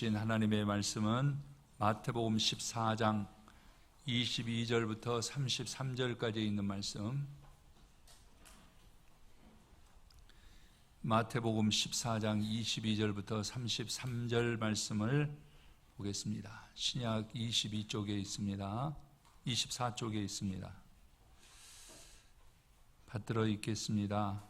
주신 하나님의 말씀은 마태복음 14장 22절부터 33절까지 있는 말씀. 마태복음 14장 22절부터 33절 말씀을 보겠습니다. 신약 22쪽에 있습니다. 24쪽에 있습니다. 받들어 읽겠습니다.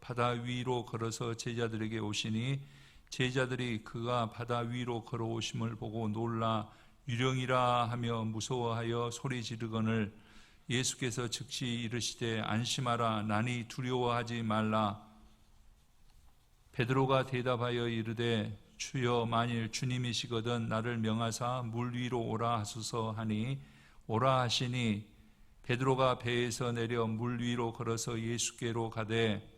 바다 위로 걸어서 제자들에게 오시니 제자들이 그가 바다 위로 걸어오심을 보고 놀라 유령이라 하며 무서워하여 소리 지르거늘 예수께서 즉시 이르시되 안심하라 나니 두려워하지 말라. 베드로가 대답하여 이르되 주여 만일 주님이시거든 나를 명하사 물 위로 오라 하소서 하니 오라 하시니 베드로가 배에서 내려 물 위로 걸어서 예수께로 가되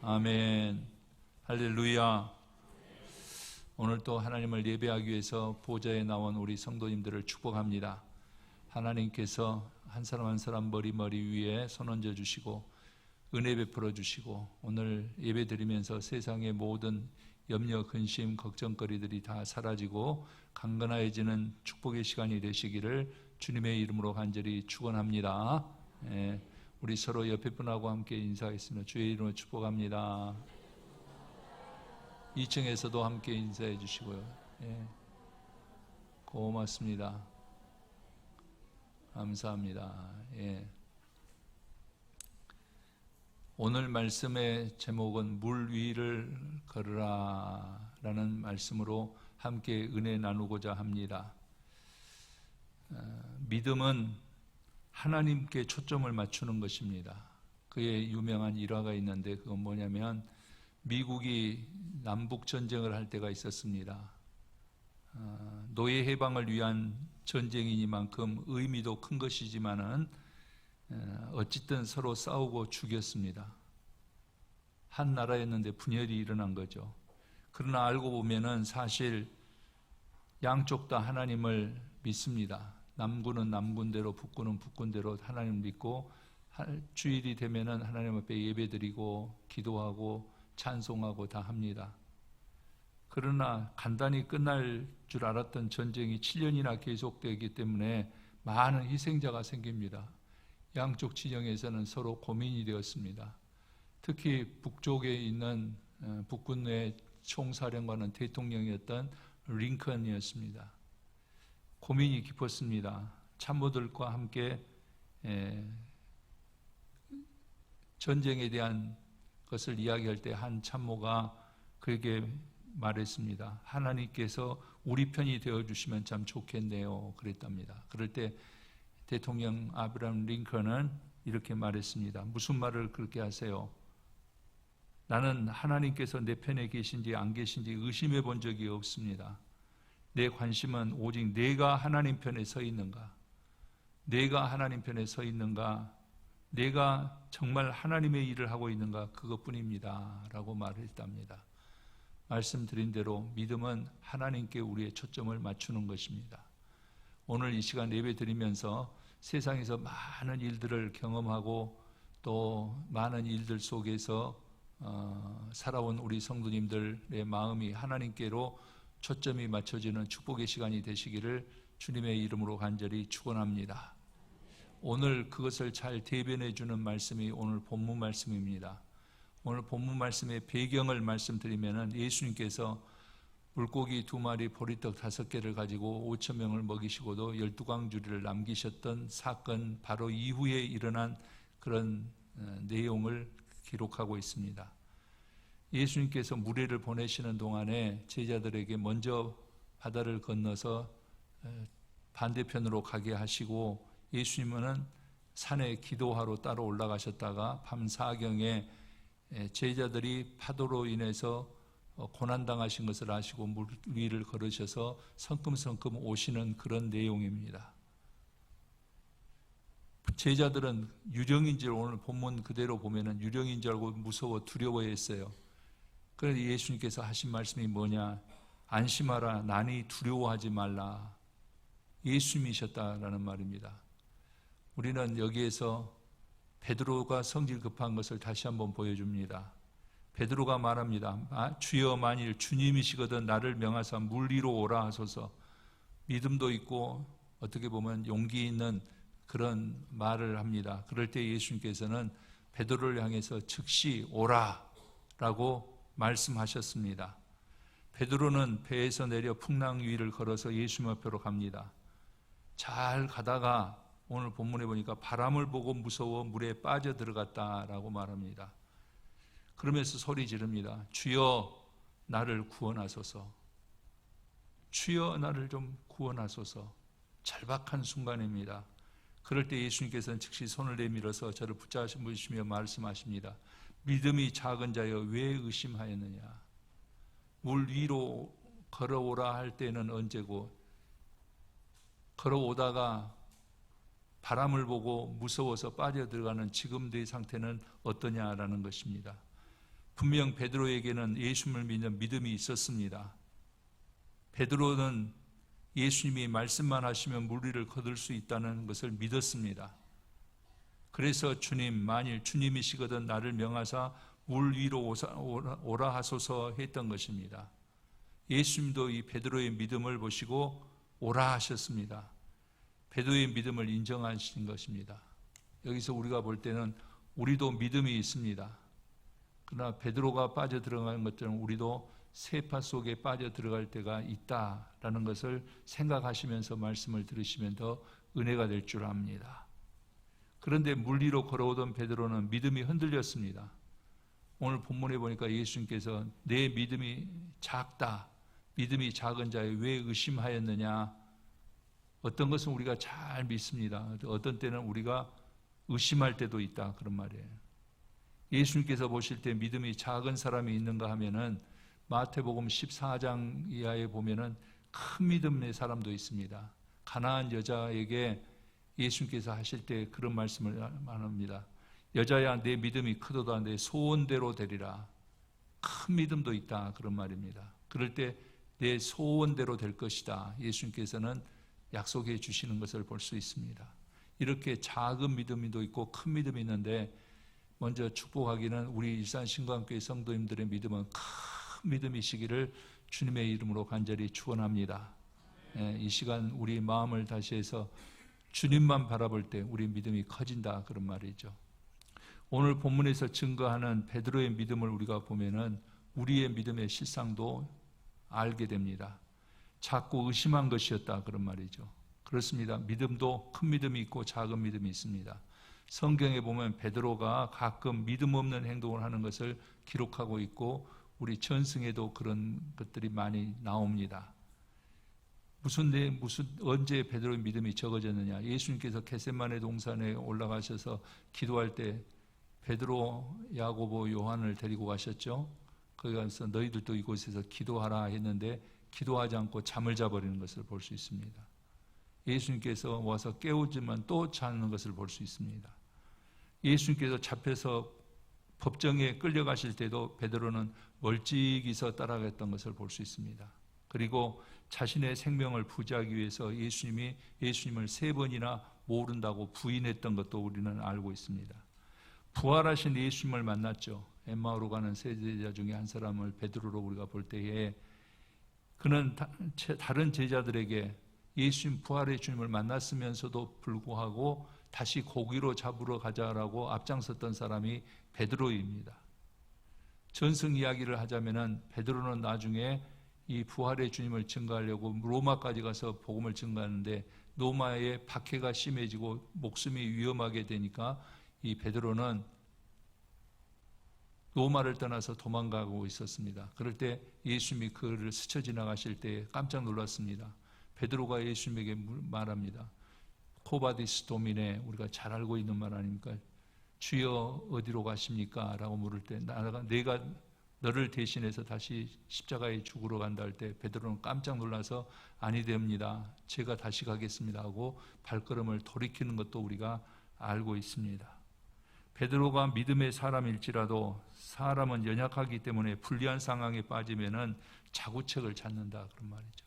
아멘. 할렐루야. 오늘 또 하나님을 예배하기 위해서 보좌에 나온 우리 성도님들을 축복합니다. 하나님께서 한 사람 한 사람 머리 머리 위에 손 얹어 주시고 은혜 베풀어 주시고 오늘 예배 드리면서 세상의 모든 염려, 근심, 걱정거리들이 다 사라지고 강건해지는 축복의 시간이 되시기를 주님의 이름으로 간절히 축원합니다. 예. 우리 서로 옆에 분하고 함께 인사하겠습니다. 주의 이름으로 축복합니다. 2층에서도 함께 인사해 주시고요. 예. 고맙습니다. 감사합니다. 예. 오늘 말씀의 제목은 물 위를 걸으라 라는 말씀으로 함께 은혜 나누고자 합니다. 어, 믿음은 하나님께 초점을 맞추는 것입니다. 그의 유명한 일화가 있는데 그건 뭐냐면 미국이 남북 전쟁을 할 때가 있었습니다. 어, 노예 해방을 위한 전쟁이니만큼 의미도 큰 것이지만은 어, 어쨌든 서로 싸우고 죽였습니다. 한 나라였는데 분열이 일어난 거죠. 그러나 알고 보면은 사실 양쪽 다 하나님을 믿습니다. 남군은 남군대로 북군은 북군대로 하나님 믿고 주일이 되면은 하나님 앞에 예배드리고 기도하고 찬송하고 다 합니다. 그러나 간단히 끝날 줄 알았던 전쟁이 7년이나 계속되기 때문에 많은 희생자가 생깁니다. 양쪽 진영에서는 서로 고민이 되었습니다. 특히 북쪽에 있는 어, 북군 내 총사령관은 대통령이었던 링컨이었습니다. 고민이 깊었습니다. 참모들과 함께 전쟁에 대한 것을 이야기할 때 한 참모가 그에게 말했습니다. 하나님께서 우리 편이 되어 주시면 참 좋겠네요. 그랬답니다. 그럴 때 대통령 아브라함 링컨은 이렇게 말했습니다. 무슨 말을 그렇게 하세요? 나는 하나님께서 내 편에 계신지 안 계신지 의심해 본 적이 없습니다. 내 관심은 오직 내가 하나님 편에 서 있는가? 내가 하나님 편에 서 있는가? 내가 정말 하나님의 일을 하고 있는가? 그것뿐입니다. 라고 말했답니다. 말씀드린 대로 믿음은 하나님께 우리의 초점을 맞추는 것입니다. 오늘 이 시간 예배 드리면서 세상에서 많은 일들을 경험하고 또 많은 일들 속에서 어, 살아온 우리 성도님들의 마음이 하나님께로 초점이 맞춰지는 축복의 시간이 되시기를 주님의 이름으로 간절히 축원합니다. 오늘 그것을 잘 대변해 주는 말씀이 오늘 본문 말씀입니다. 오늘 본문 말씀의 배경을 말씀드리면은 예수님께서 물고기 두 마리 보리떡 다섯 개를 가지고 5천 명을 먹이시고도 열두 광주리를 남기셨던 사건 바로 이후에 일어난 그런 어, 내용을 기록하고 있습니다. 예수님께서 무리를 보내시는 동안에 제자들에게 먼저 바다를 건너서 어, 반대편으로 가게 하시고 예수님은 산에 기도하러 따로 올라가셨다가 밤 사경에 제자들이 파도로 인해서 어, 고난당하신 것을 아시고 물 위를 걸으셔서 성큼성큼 오시는 그런 내용입니다. 제자들은 유령인 줄 오늘 본문 그대로 보면은 유령인 줄 알고 무서워 두려워했어요. 그래서 예수님께서 하신 말씀이 뭐냐? 안심하라, 난이 두려워하지 말라. 예수님이셨다라는 말입니다. 우리는 여기에서 베드로가 성질 급한 것을 다시 한번 보여줍니다. 베드로가 말합니다. 아, 주여 만일 주님이시거든 나를 명하사 물 위로 오라 하소서. 믿음도 있고 어떻게 보면 용기 있는 그런 말을 합니다. 그럴 때 예수님께서는 베드로를 향해서 즉시 오라라고 말씀하셨습니다. 베드로는 배에서 내려 풍랑 위를 걸어서 예수님 앞으로 갑니다. 잘 가다가 오늘 본문에 보니까 바람을 보고 무서워 물에 빠져 들어갔다라고 말합니다. 그러면서 소리 지릅니다. 주여 나를 구원하소서. 주여 나를 좀 구원하소서. 절박한 순간입니다. 그럴 때 예수님께서는 즉시 손을 내밀어서 저를 붙잡으시며 말씀하십니다. 믿음이 작은 자여 왜 의심하였느냐? 물 위로 걸어오라 할 때는 언제고 걸어오다가 바람을 보고 무서워서 빠져들어가는 지금의 상태는 어떠냐라는 것입니다. 분명 베드로에게는 예수님을 믿는 믿음이 있었습니다. 베드로는 예수님이 말씀만 하시면 물리를 거둘 수 있다는 것을 믿었습니다. 그래서 주님, 만일 주님이시거든 나를 명하사 물 위로 오라 하소서 했던 것입니다. 예수님도 이 베드로의 믿음을 보시고 오라 하셨습니다. 베드로의 믿음을 인정하신 것입니다. 여기서 우리가 볼 때는 우리도 믿음이 있습니다. 그러나 베드로가 빠져 들어간 것처럼 우리도 세파 속에 빠져 들어갈 때가 있다라는 것을 생각하시면서 말씀을 들으시면 더 은혜가 될 줄 압니다. 그런데 물리로 걸어오던 베드로는 믿음이 흔들렸습니다. 오늘 본문에 보니까 예수님께서 내 믿음이 작다. 믿음이 작은 자에 왜 의심하였느냐? 어떤 것은 우리가 잘 믿습니다. 어떤 때는 우리가 의심할 때도 있다. 그런 말이에요. 예수님께서 보실 때 믿음이 작은 사람이 있는가 하면은 마태복음 14장 이하에 보면은 큰 믿음의 사람도 있습니다. 가나안 여자에게 예수님께서 하실 때 그런 말씀을 합니다. 여자야 내 믿음이 크도다 내 소원대로 되리라. 큰 믿음도 있다 그런 말입니다. 그럴 때 내 소원대로 될 것이다. 예수님께서는 약속해 주시는 것을 볼 수 있습니다. 이렇게 작은 믿음도 있고 큰 믿음이 있는데 먼저 축복하기는 우리 일산 신광교회 성도님들의 믿음은 큰 믿음이시기를 주님의 이름으로 간절히 축원합니다. 예, 이 시간 우리 마음을 다시 해서 주님만 바라볼 때 우리 믿음이 커진다 그런 말이죠. 오늘 본문에서 증거하는 베드로의 믿음을 우리가 보면은 우리의 믿음의 실상도 알게 됩니다. 자꾸 의심한 것이었다 그런 말이죠. 그렇습니다. 믿음도 큰 믿음이 있고 작은 믿음이 있습니다. 성경에 보면 베드로가 가끔 믿음 없는 행동을 하는 것을 기록하고 있고 우리 전승에도 그런 것들이 많이 나옵니다. 무슨 내 무슨 언제 베드로의 믿음이 적어졌느냐? 예수님께서 게셋마네 동산에 올라가셔서 기도할 때 베드로, 야고보, 요한을 데리고 가셨죠. 거기 가서 너희들도 이곳에서 기도하라 했는데 기도하지 않고 잠을 자버리는 것을 볼 수 있습니다. 예수님께서 와서 깨우지만 또 자는 것을 볼 수 있습니다. 예수님께서 잡혀서 법정에 끌려가실 때도 베드로는 멀찍이서 따라갔던 것을 볼 수 있습니다. 그리고 자신의 생명을 부지하기 위해서 예수님이 예수님을 세 번이나 모른다고 부인했던 것도 우리는 알고 있습니다. 부활하신 예수님을 만났죠. 엠마오로 가는 세제자 중에 한 사람을 베드로로 우리가 볼 때에 그는 다른 제자들에게 예수님 부활의 주님을 만났으면서도 불구하고 다시 고기로 잡으러 가자라고 앞장섰던 사람이 베드로입니다. 전승 이야기를 하자면은 베드로는 나중에 이 부활의 주님을 증거하려고 로마까지 가서 복음을 증거하는데 로마의 박해가 심해지고 목숨이 위험하게 되니까 이 베드로는 로마를 떠나서 도망가고 있었습니다. 그럴 때 예수님이 그를 스쳐 지나가실 때 깜짝 놀랐습니다. 베드로가 예수님에게 말합니다. 코바디스 도미네 우리가 잘 알고 있는 말 아닙니까? 주여 어디로 가십니까? 라고 물을 때 내가 너를 대신해서 다시 십자가에 죽으러 간다 할 때 베드로는 깜짝 놀라서 아니 됩니다. 제가 다시 가겠습니다 하고 발걸음을 돌이키는 것도 우리가 알고 있습니다. 베드로가 믿음의 사람일지라도 사람은 연약하기 때문에 불리한 상황에 빠지면은 자구책을 찾는다 그런 말이죠.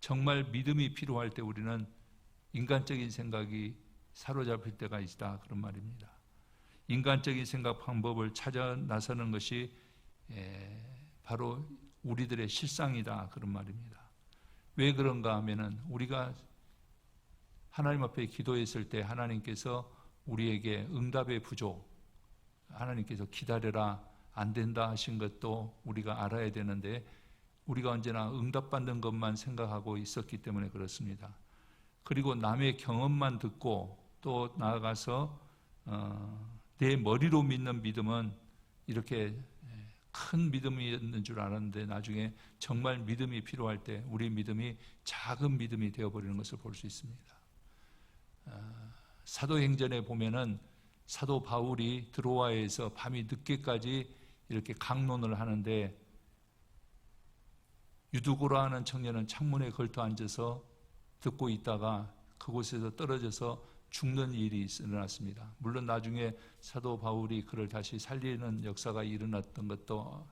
정말 믿음이 필요할 때 우리는 인간적인 생각이 사로잡힐 때가 있다 그런 말입니다. 인간적인 생각 방법을 찾아 나서는 것이 바로 우리들의 실상이다 그런 말입니다. 왜 그런가 하면은 우리가 하나님 앞에 기도했을 때 하나님께서 우리에게 응답의 부족, 하나님께서 기다려라 안 된다 하신 것도 우리가 알아야 되는데 우리가 언제나 응답받는 것만 생각하고 있었기 때문에 그렇습니다. 그리고 남의 경험만 듣고 또 나아가서 어, 내 머리로 믿는 믿음은 이렇게 큰 믿음이었는 줄 알았는데 나중에 정말 믿음이 필요할 때 우리 믿음이 작은 믿음이 되어버리는 것을 볼 수 있습니다. 어, 사도행전에 보면은 사도 바울이 드로아에서 밤이 늦게까지 이렇게 강론을 하는데 유두고라 하는 청년은 창문에 걸터 앉아서 듣고 있다가 그곳에서 떨어져서 죽는 일이 일어났습니다. 물론 나중에 사도 바울이 그를 다시 살리는 역사가 일어났던 것도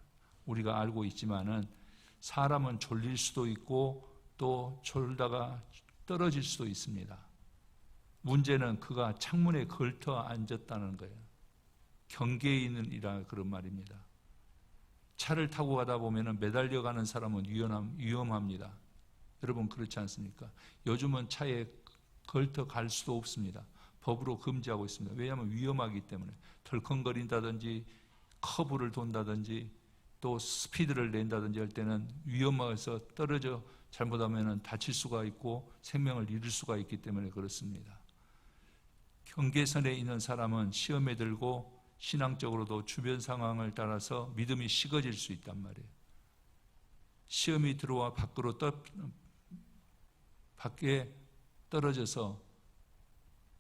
우리가 알고 있지만은 사람은 졸릴 수도 있고 또 졸다가 떨어질 수도 있습니다. 문제는 그가 창문에 걸터 앉았다는 거예요. 경계에 있는 이라 그런 말입니다. 차를 타고 가다 보면 매달려 가는 사람은 위험함, 위험합니다. 여러분 그렇지 않습니까? 요즘은 차에 걸터 갈 수도 없습니다. 법으로 금지하고 있습니다. 왜냐하면 위험하기 때문에 덜컹거린다든지 커브를 돈다든지 또 스피드를 낸다든지 할 때는 위험해서 떨어져 잘못하면 다칠 수가 있고 생명을 잃을 수가 있기 때문에 그렇습니다. 경계선에 있는 사람은 시험에 들고 신앙적으로도 주변 상황을 따라서 믿음이 식어질 수 있단 말이에요. 시험이 들어와 밖으로 떠, 밖에 떨어져서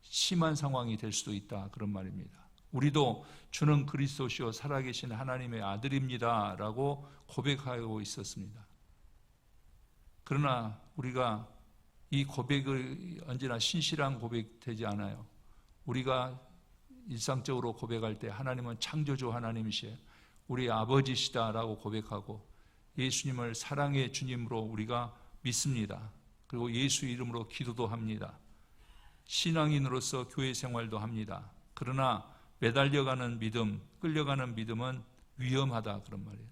심한 상황이 될 수도 있다. 그런 말입니다. 우리도 주는 그리스도시요 살아계신 하나님의 아들입니다. 라고 고백하고 있었습니다. 그러나 우리가 이 고백을 언제나 신실한 고백 되지 않아요. 우리가 일상적으로 고백할 때 하나님은 창조주 하나님이시에요. 우리 아버지시다라고 고백하고 예수님을 사랑의 주님으로 우리가 믿습니다. 그리고 예수 이름으로 기도도 합니다. 신앙인으로서 교회 생활도 합니다. 그러나 매달려가는 믿음, 끌려가는 믿음은 위험하다 그런 말이에요.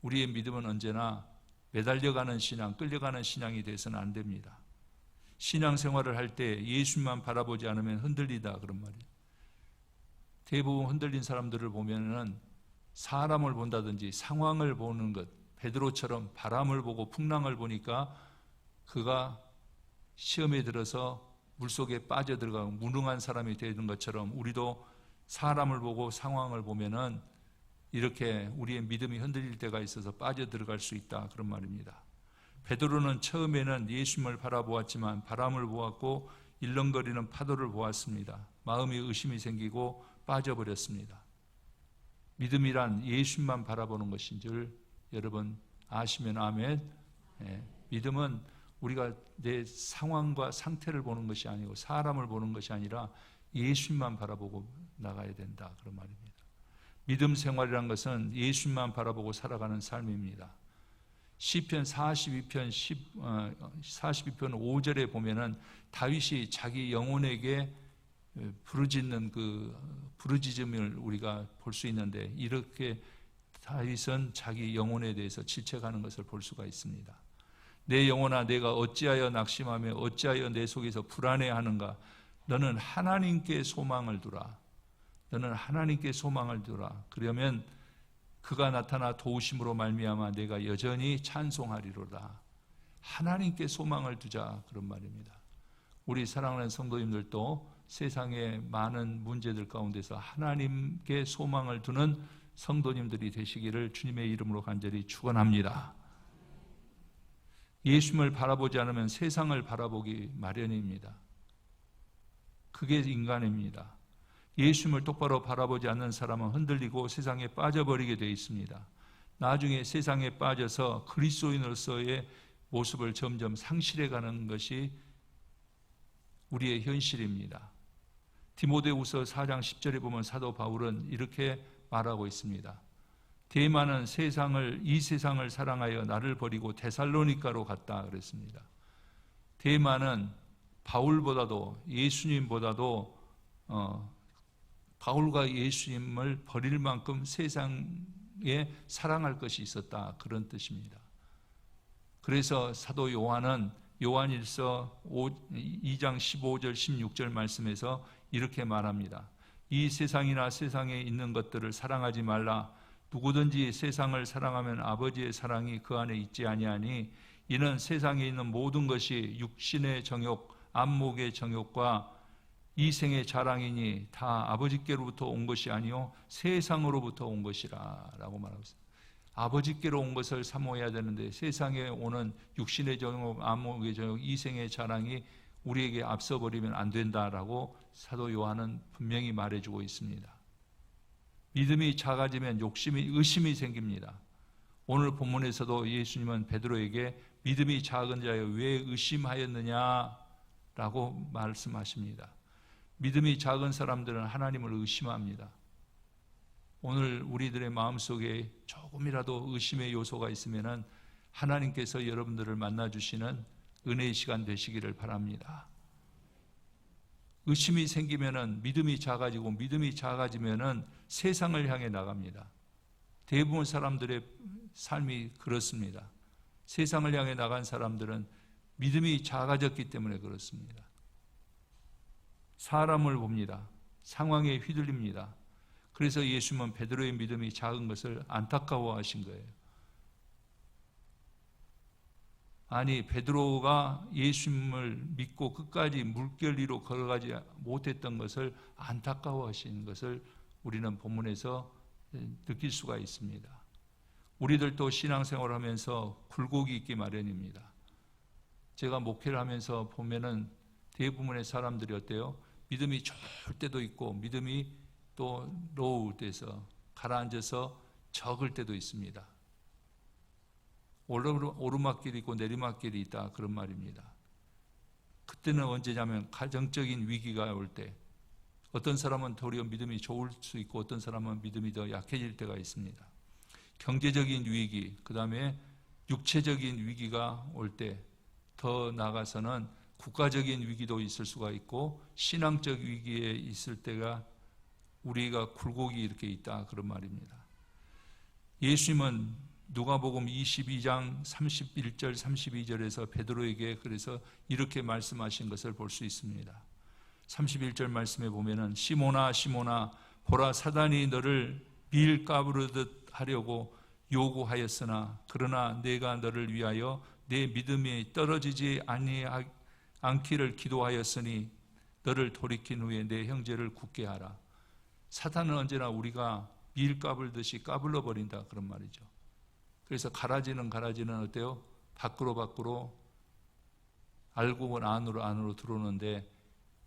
우리의 믿음은 언제나 매달려가는 신앙, 끌려가는 신앙이 돼서는 안 됩니다. 신앙 생활을 할 때 예수만 바라보지 않으면 흔들리다 그런 말이에요. 대부분 흔들린 사람들을 보면은 사람을 본다든지 상황을 보는 것, 베드로처럼 바람을 보고 풍랑을 보니까 그가 시험에 들어서 물속에 빠져들어가고 무능한 사람이 되는 것처럼 우리도 사람을 보고 상황을 보면은 이렇게 우리의 믿음이 흔들릴 때가 있어서 빠져들어갈 수 있다 그런 말입니다. 베드로는 처음에는 예수님을 바라보았지만 바람을 보았고 일렁거리는 파도를 보았습니다. 마음이 의심이 생기고 빠져버렸습니다. 믿음이란 예수님만 바라보는 것인 줄 여러분 아시면 아멘. 예, 믿음은 우리가 내 상황과 상태를 보는 것이 아니고 사람을 보는 것이 아니라 예수님만 바라보고 나가야 된다. 그런 말입니다. 믿음 생활이란 것은 예수님만 바라보고 살아가는 삶입니다. 시편 42편 10, 42편 5절에 보면은 다윗이 자기 영혼에게 부르짖는 그 부르짖음을 우리가 볼 수 있는데 이렇게 다윗은 자기 영혼에 대해서 질책하는 것을 볼 수가 있습니다. 내 영혼아 내가 어찌하여 낙심하며 어찌하여 내 속에서 불안해하는가 너는 하나님께 소망을 두라 너는 하나님께 소망을 두라 그러면 그가 나타나 도우심으로 말미암아 내가 여전히 찬송하리로다. 하나님께 소망을 두자 그런 말입니다. 우리 사랑하는 성도님들도 세상의 많은 문제들 가운데서 하나님께 소망을 두는 성도님들이 되시기를 주님의 이름으로 간절히 축원합니다. 예수님을 바라보지 않으면 세상을 바라보기 마련입니다. 그게 인간입니다. 예수님을 똑바로 바라보지 않는 사람은 흔들리고 세상에 빠져버리게 되어 있습니다. 나중에 세상에 빠져서 그리스도인으로서의 모습을 점점 상실해 가는 것이 우리의 현실입니다. 디모데후서 4장 10절에 보면 사도 바울은 이렇게 말하고 있습니다. 대만은 세상을 이 세상을 사랑하여 나를 버리고 데살로니카로 갔다 그랬습니다. 대만은 바울보다도 예수님보다도 어, 바울과 예수님을 버릴 만큼 세상에 사랑할 것이 있었다 그런 뜻입니다. 그래서 사도 요한은 요한일서 2장 15절 16절 말씀에서 이렇게 말합니다. 이 세상이나 세상에 있는 것들을 사랑하지 말라. 누구든지 세상을 사랑하면 아버지의 사랑이 그 안에 있지 아니하니 이는 세상에 있는 모든 것이 육신의 정욕, 안목의 정욕과 이생의 자랑이니 다 아버지께로부터 온 것이 아니요 세상으로부터 온 것이라라고 말하고 있습니다. 아버지께로 온 것을 사모해야 되는데 세상에 오는 육신의 정욕, 암목의 정욕, 이생의 자랑이 우리에게 앞서 버리면 안 된다라고 사도 요한은 분명히 말해주고 있습니다. 믿음이 작아지면 욕심이 의심이 생깁니다. 오늘 본문에서도 예수님은 베드로에게 믿음이 작은 자여 왜 의심하였느냐라고 말씀하십니다. 믿음이 작은 사람들은 하나님을 의심합니다. 오늘 우리들의 마음속에 조금이라도 의심의 요소가 있으면 하나님께서 여러분들을 만나 주시는 은혜의 시간 되시기를 바랍니다. 의심이 생기면은 믿음이 작아지고 믿음이 작아지면은 세상을 향해 나갑니다. 대부분 사람들의 삶이 그렇습니다. 세상을 향해 나간 사람들은 믿음이 작아졌기 때문에 그렇습니다. 사람을 봅니다. 상황에 휘둘립니다. 그래서 예수님은 베드로의 믿음이 작은 것을 안타까워하신 거예요. 아니 베드로가 예수님을 믿고 끝까지 물결 위로 걸어가지 못했던 것을 안타까워하신 것을 우리는 본문에서 느낄 수가 있습니다. 우리들도 신앙생활을 하면서 굴곡이 있기 마련입니다. 제가 목회를 하면서 보면은 대부분의 사람들이 어때요? 믿음이 좋을 때도 있고 믿음이 또 노을 때서 가라앉아서 적을 때도 있습니다. 오르막길이 있고 내리막길이 있다 그런 말입니다. 그때는 언제냐면 가정적인 위기가 올 때 어떤 사람은 도리어 믿음이 좋을 수 있고 어떤 사람은 믿음이 더 약해질 때가 있습니다. 경제적인 위기, 그 다음에 육체적인 위기가 올 때 더 나가서는 국가적인 위기도 있을 수가 있고 신앙적 위기에 있을 때가 우리가 굴곡이 이렇게 있다 그런 말입니다. 예수님은 누가복음 22장 31절 32절에서 베드로에게 그래서 이렇게 말씀하신 것을 볼 수 있습니다. 31절 말씀에 보면은 시모나 시모나 보라 사단이 너를 밀 까부르듯 하려고 요구하였으나 그러나 내가 너를 위하여 내 믿음이 떨어지지 않기를 기도하였으니 너를 돌이킨 후에 내 형제를 굳게 하라. 사탄은 언제나 우리가 밀 까불듯이 까불러 버린다 그런 말이죠. 그래서 가라지는 가라지는 어때요? 밖으로 밖으로 본 안으로 안으로 들어오는데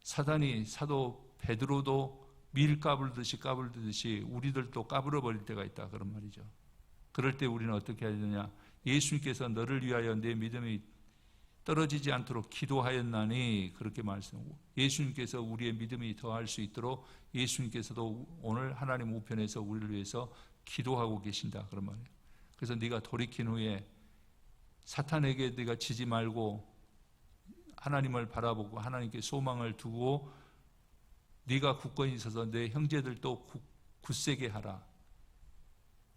사단이 사도 베드로도 밀 까불듯이 까불듯이 우리들도 까불어 버릴 때가 있다 그런 말이죠. 그럴 때 우리는 어떻게 해야 되냐? 예수님께서 너를 위하여 내 믿음이 떨어지지 않도록 기도하였나니 그렇게 말씀하고 예수님께서 우리의 믿음이 더할 수 있도록 예수님께서도 오늘 하나님 우편에서 우리를 위해서 기도하고 계신다 그런 말이에요. 그래서 네가 돌이킨 후에 사탄에게 네가 지지 말고 하나님을 바라보고 하나님께 소망을 두고 네가 굳건히 있어서 내 형제들도 굳세게 하라.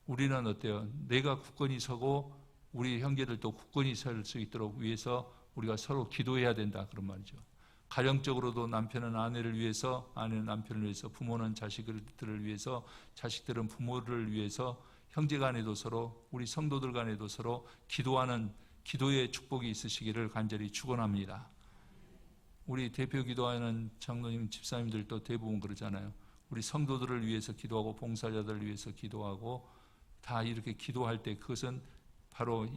우리는 어때요? 내가 굳건히 서고 우리 형제들도 굳건히 설 수 있도록 위해서 우리가 서로 기도해야 된다 그런 말이죠. 가정적으로도 남편은 아내를 위해서, 아내는 남편을 위해서, 부모는 자식들을 위해서, 자식들은 부모를 위해서 형제 간에도 서로 우리 성도들 간에도 서로 기도하는 기도의 축복이 있으시기를 간절히 축원합니다. 우리 대표 기도하는 장로님 집사님들도 대부분 그러잖아요. 우리 성도들을 위해서 기도하고 봉사자들을 위해서 기도하고 다 이렇게 기도할 때 그것은 바로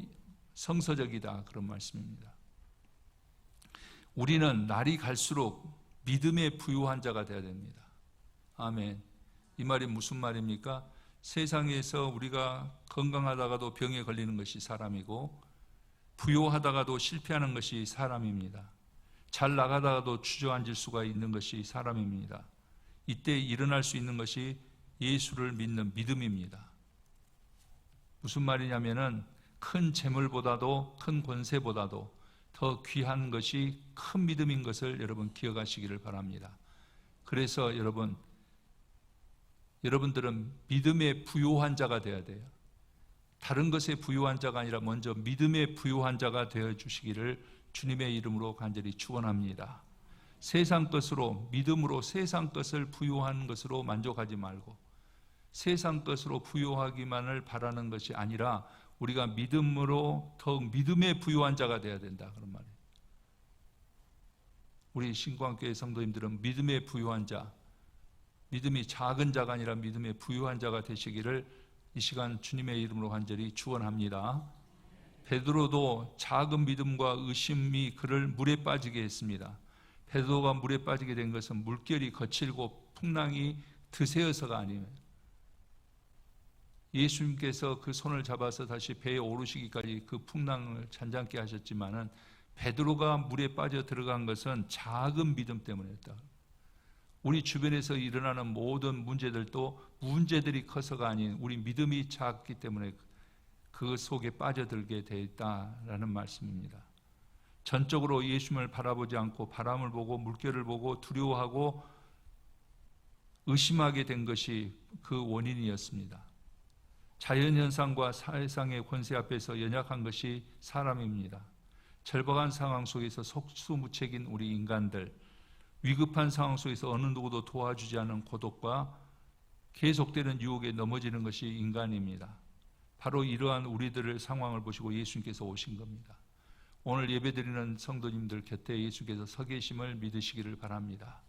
성서적이다 그런 말씀입니다. 우리는 날이 갈수록 믿음의 부유한 자가 되어야 됩니다. 아멘. 이 말이 무슨 말입니까? 세상에서 우리가 건강하다가도 병에 걸리는 것이 사람이고 부유하다가도 실패하는 것이 사람입니다. 잘 나가다가도 주저앉을 수가 있는 것이 사람입니다. 이때 일어날 수 있는 것이 예수를 믿는 믿음입니다. 무슨 말이냐면은 큰 재물보다도 큰 권세보다도 더 귀한 것이 큰 믿음인 것을 여러분 기억하시기를 바랍니다. 그래서 여러분 여러분들은 믿음의 부요한 자가 되어야 돼요. 다른 것에 부요한 자가 아니라 먼저 믿음의 부요한 자가 되어 주시기를 주님의 이름으로 간절히 축원합니다. 세상 것으로 믿음으로 세상 것을 부요한 것으로 만족하지 말고 세상 것으로 부요하기만을 바라는 것이 아니라 우리가 믿음으로 더욱 믿음의 부요한 자가 되어야 된다 그런 말이에요. 우리 신광교회 성도님들은 믿음의 부요한 자, 믿음이 작은 자가 아니라 믿음의 부유한 자가 되시기를 이 시간 주님의 이름으로 간절히 축원합니다. 베드로도 작은 믿음과 의심이 그를 물에 빠지게 했습니다. 베드로가 물에 빠지게 된 것은 물결이 거칠고 풍랑이 드세어서가 아니에요. 예수님께서 그 손을 잡아서 다시 배에 오르시기까지 그 풍랑을 잔잔케 하셨지만은 베드로가 물에 빠져 들어간 것은 작은 믿음 때문이었다. 우리 주변에서 일어나는 모든 문제들도 문제들이 커서가 아닌 우리 믿음이 작기 때문에 그 속에 빠져들게 되어 있다라는 말씀입니다. 전적으로 예수님을 바라보지 않고 바람을 보고 물결을 보고 두려워하고 의심하게 된 것이 그 원인이었습니다. 자연현상과 사회상의 권세 앞에서 연약한 것이 사람입니다. 절박한 상황 속에서 속수무책인 우리 인간들, 위급한 상황 속에서 어느 누구도 도와주지 않은 고독과 계속되는 유혹에 넘어지는 것이 인간입니다. 바로 이러한 우리들의 상황을 보시고 예수님께서 오신 겁니다. 오늘 예배드리는 성도님들 곁에 예수께서 서 계심을 믿으시기를 바랍니다.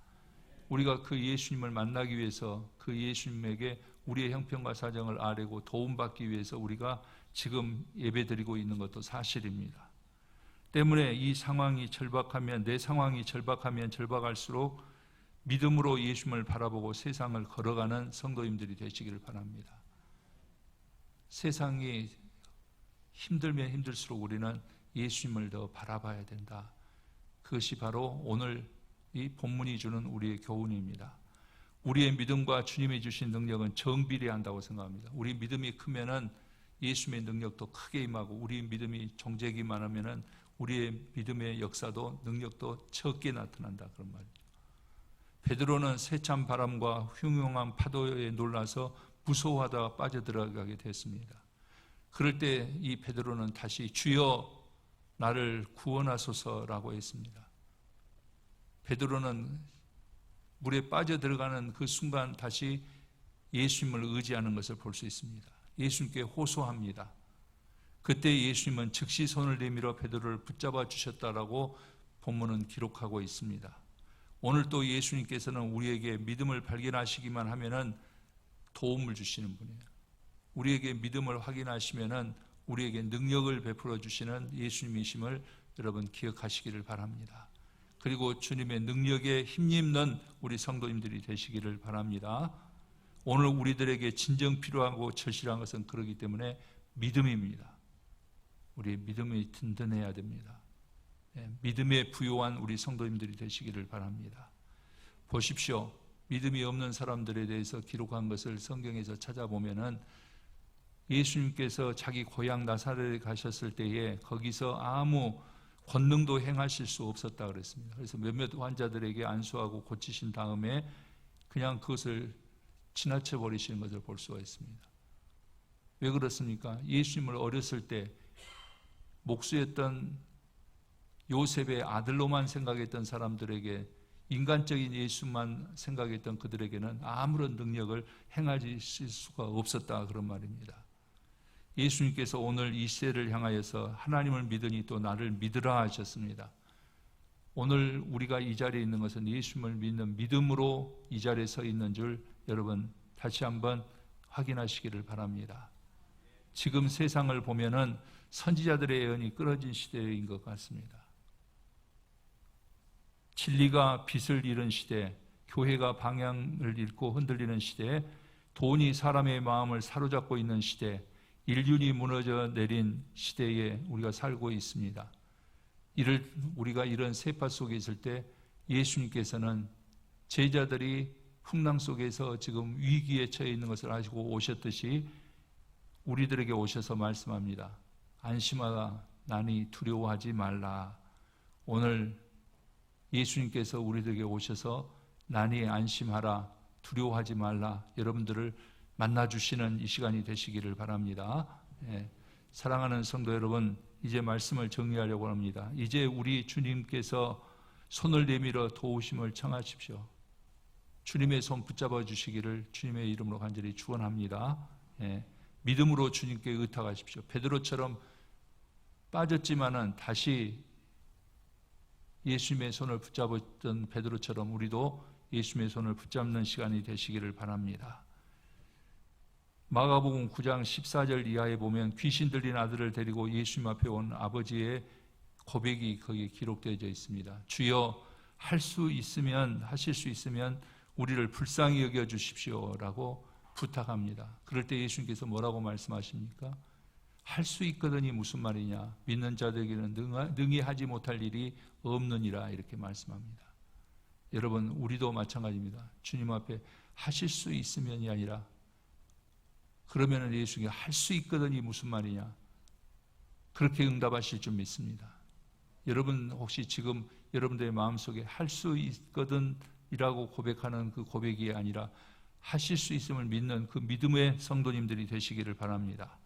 우리가 그 예수님을 만나기 위해서 그 예수님에게 우리의 형편과 사정을 아뢰고 도움받기 위해서 우리가 지금 예배드리고 있는 것도 사실입니다. 때문에 이 상황이 절박하면 내 상황이 절박하면 절박할수록 믿음으로 예수님을 바라보고 세상을 걸어가는 성도님들이 되시기를 바랍니다. 세상이 힘들면 힘들수록 우리는 예수님을 더 바라봐야 된다. 그것이 바로 오늘 이 본문이 주는 우리의 교훈입니다. 우리의 믿음과 주님이 주신 능력은 정비례한다고 생각합니다. 우리 믿음이 크면은 예수님의 능력도 크게 임하고 우리 믿음이 정제기만 하면은 우리의 믿음의 역사도 능력도 적게 나타난다 그런 말이죠. 베드로는 세찬 바람과 흉흉한 파도에 놀라서 무서워하다가 빠져들어가게 됐습니다. 그럴 때 이 베드로는 다시 주여 나를 구원하소서라고 했습니다. 베드로는 물에 빠져들어가는 그 순간 다시 예수님을 의지하는 것을 볼 수 있습니다. 예수님께 호소합니다. 그때 예수님은 즉시 손을 내밀어 베드로를 붙잡아 주셨다라고 본문은 기록하고 있습니다. 오늘 또 예수님께서는 우리에게 믿음을 발견하시기만 하면은 도움을 주시는 분이에요. 우리에게 믿음을 확인하시면은 우리에게 능력을 베풀어 주시는 예수님이심을 여러분 기억하시기를 바랍니다. 그리고 주님의 능력에 힘입는 우리 성도님들이 되시기를 바랍니다. 오늘 우리들에게 진정 필요하고 절실한 것은 그러기 때문에 믿음입니다. 우리의 믿음이 든든해야 됩니다. 예, 믿음에 부요한 우리 성도님들이 되시기를 바랍니다. 보십시오. 믿음이 없는 사람들에 대해서 기록한 것을 성경에서 찾아보면은 예수님께서 자기 고향 나사렛에 가셨을 때에 거기서 아무 권능도 행하실 수 없었다 그랬습니다. 그래서 몇몇 환자들에게 안수하고 고치신 다음에 그냥 그것을 지나쳐 버리시는 것을 볼 수가 있습니다. 왜 그렇습니까? 예수님을 어렸을 때 목수였던 요셉의 아들로만 생각했던 사람들에게 인간적인 예수만 생각했던 그들에게는 아무런 능력을 행하실 수가 없었다 그런 말입니다. 예수님께서 오늘 이 시대를 향하여서 하나님을 믿으니 또 나를 믿으라 하셨습니다. 오늘 우리가 이 자리에 있는 것은 예수님을 믿는 믿음으로 이 자리에 서 있는 줄 여러분 다시 한번 확인하시기를 바랍니다. 지금 세상을 보면은 선지자들의 예언이 끊어진 시대인 것 같습니다. 진리가 빛을 잃은 시대, 교회가 방향을 잃고 흔들리는 시대, 돈이 사람의 마음을 사로잡고 있는 시대, 인륜이 무너져 내린 시대에 우리가 살고 있습니다. 이를 우리가 이런 세파 속에 있을 때 예수님께서는 제자들이 풍랑 속에서 지금 위기에 처해 있는 것을 아시고 오셨듯이 우리들에게 오셔서 말씀합니다. 안심하라, 나니 두려워하지 말라. 오늘 예수님께서 우리들에게 오셔서 나니 안심하라, 두려워하지 말라. 여러분들을 만나주시는 이 시간이 되시기를 바랍니다. 예, 사랑하는 성도 여러분, 이제 말씀을 정리하려고 합니다. 이제 우리 주님께서 손을 내밀어 도우심을 청하십시오. 주님의 손 붙잡아 주시기를 주님의 이름으로 간절히 축원합니다. 예, 믿음으로 주님께 의탁하십시오. 베드로처럼 빠졌지만은 다시 예수님의 손을 붙잡았던 베드로처럼 우리도 예수님의 손을 붙잡는 시간이 되시기를 바랍니다. 마가복음 9장 14절 이하에 보면 귀신 들린 아들을 데리고 예수님 앞에 온 아버지의 고백이 거기에 기록되어 있습니다. 주여 할 수 있으면 하실 수 있으면 우리를 불쌍히 여겨 주십시오라고 부탁합니다. 그럴 때 예수님께서 뭐라고 말씀하십니까? 할 수 있거든이 무슨 말이냐? 믿는 자들에게는 능히 하지 못할 일이 없느니라 이렇게 말씀합니다. 여러분 우리도 마찬가지입니다. 주님 앞에 하실 수 있으면이 아니라 그러면은 예수님이 할수 있거든이 무슨 말이냐? 그렇게 응답하실 줄 믿습니다. 여러분 혹시 지금 여러분들의 마음속에 할 수 있거든이라고 고백하는 그 고백이 아니라 하실 수 있음을 믿는 그 믿음의 성도님들이 되시기를 바랍니다.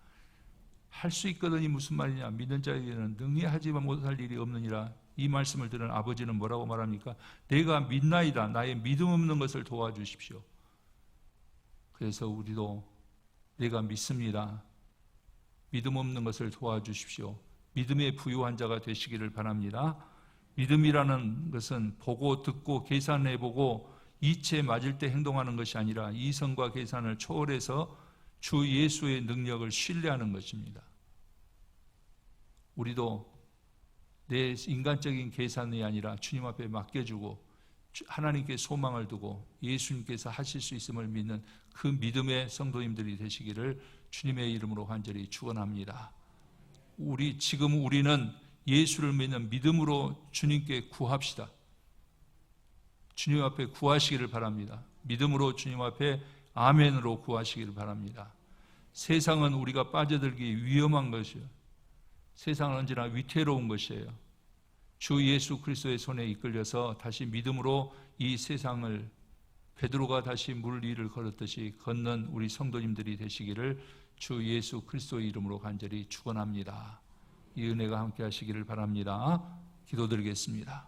할 수 있거든이 무슨 말이냐? 믿는 자에게는 능히 하지 못할 일이 없느니라. 이 말씀을 들은 아버지는 뭐라고 말합니까? 내가 믿나이다. 나의 믿음 없는 것을 도와주십시오. 그래서 우리도 내가 믿습니다. 믿음 없는 것을 도와주십시오. 믿음의 부유한 자가 되시기를 바랍니다. 믿음이라는 것은 보고 듣고 계산해 보고 이체 맞을 때 행동하는 것이 아니라 이성과 계산을 초월해서 주 예수의 능력을 신뢰하는 것입니다. 우리도 내 인간적인 계산이 아니라 주님 앞에 맡겨주고 하나님께 소망을 두고 예수님께서 하실 수 있음을 믿는 그 믿음의 성도님들이 되시기를 주님의 이름으로 간절히 축원합니다. 우리 지금 우리는 예수를 믿는 믿음으로 주님께 구합시다. 주님 앞에 구하시기를 바랍니다. 믿음으로 주님 앞에 아멘으로 구하시기를 바랍니다. 세상은 우리가 빠져들기 위험한 것이요. 세상은 언제나 위태로운 것이에요. 주 예수 그리스도의 손에 이끌려서 다시 믿음으로 이 세상을 베드로가 다시 물 위를 걸었듯이 걷는 우리 성도님들이 되시기를 주 예수 그리스도의 이름으로 간절히 축원합니다. 이 은혜가 함께 하시기를 바랍니다. 기도드리겠습니다.